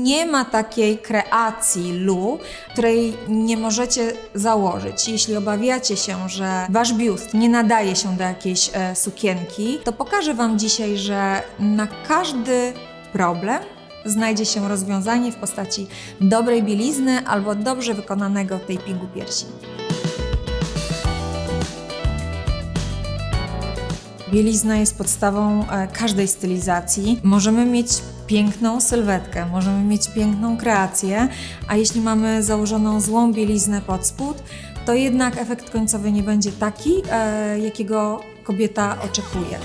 Nie ma takiej kreacji Lu, której nie możecie założyć. Jeśli obawiacie się, że wasz biust nie nadaje się do jakiejś e, sukienki, to pokażę Wam dzisiaj, że na każdy problem znajdzie się rozwiązanie w postaci dobrej bielizny albo dobrze wykonanego tapingu piersi. Bielizna jest podstawą e, każdej stylizacji. Możemy mieć piękną sylwetkę, możemy mieć piękną kreację, a jeśli mamy założoną złą bieliznę pod spód, to jednak efekt końcowy nie będzie taki, e, jakiego kobieta oczekuje.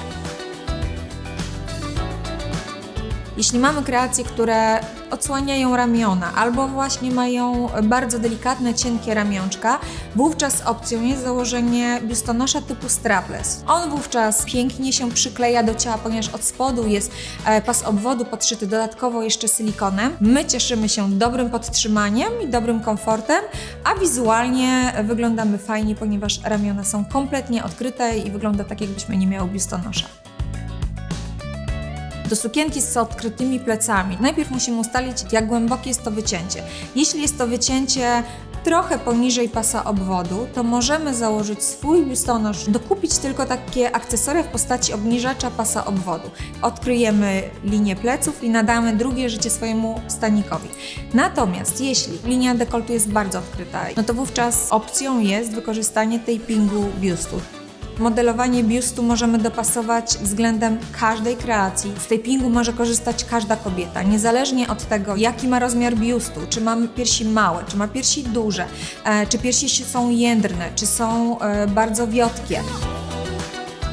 Jeśli mamy kreacje, które odsłaniają ramiona albo właśnie mają bardzo delikatne, cienkie ramionczka, wówczas opcją jest założenie biustonosza typu strapless. On wówczas pięknie się przykleja do ciała, ponieważ od spodu jest e, pas obwodu podszyty dodatkowo jeszcze silikonem. My cieszymy się dobrym podtrzymaniem i dobrym komfortem, a wizualnie wyglądamy fajnie, ponieważ ramiona są kompletnie odkryte i wygląda tak, jakbyśmy nie miały biustonosza. Do sukienki z odkrytymi plecami najpierw musimy ustalić, jak głębokie jest to wycięcie. Jeśli jest to wycięcie trochę poniżej pasa obwodu, to możemy założyć swój biustonosz, dokupić tylko takie akcesoria w postaci obniżacza pasa obwodu. Odkryjemy linię pleców i nadamy drugie życie swojemu stanikowi. Natomiast jeśli linia dekoltu jest bardzo odkryta, no to wówczas opcją jest wykorzystanie tapingu biustu. Modelowanie biustu możemy dopasować względem każdej kreacji. Z tapingu może korzystać każda kobieta, niezależnie od tego, jaki ma rozmiar biustu, czy ma piersi małe, czy ma piersi duże, e, czy piersi są jędrne, czy są e, bardzo wiotkie.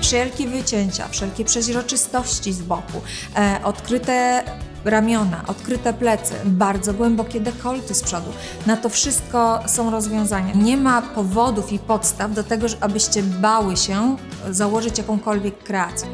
Wszelkie wycięcia, wszelkie przeźroczystości z boku, e, odkryte ramiona, odkryte plecy, bardzo głębokie dekolty z przodu. Na to wszystko są rozwiązania. Nie ma powodów i podstaw do tego, abyście bały się założyć jakąkolwiek kreację.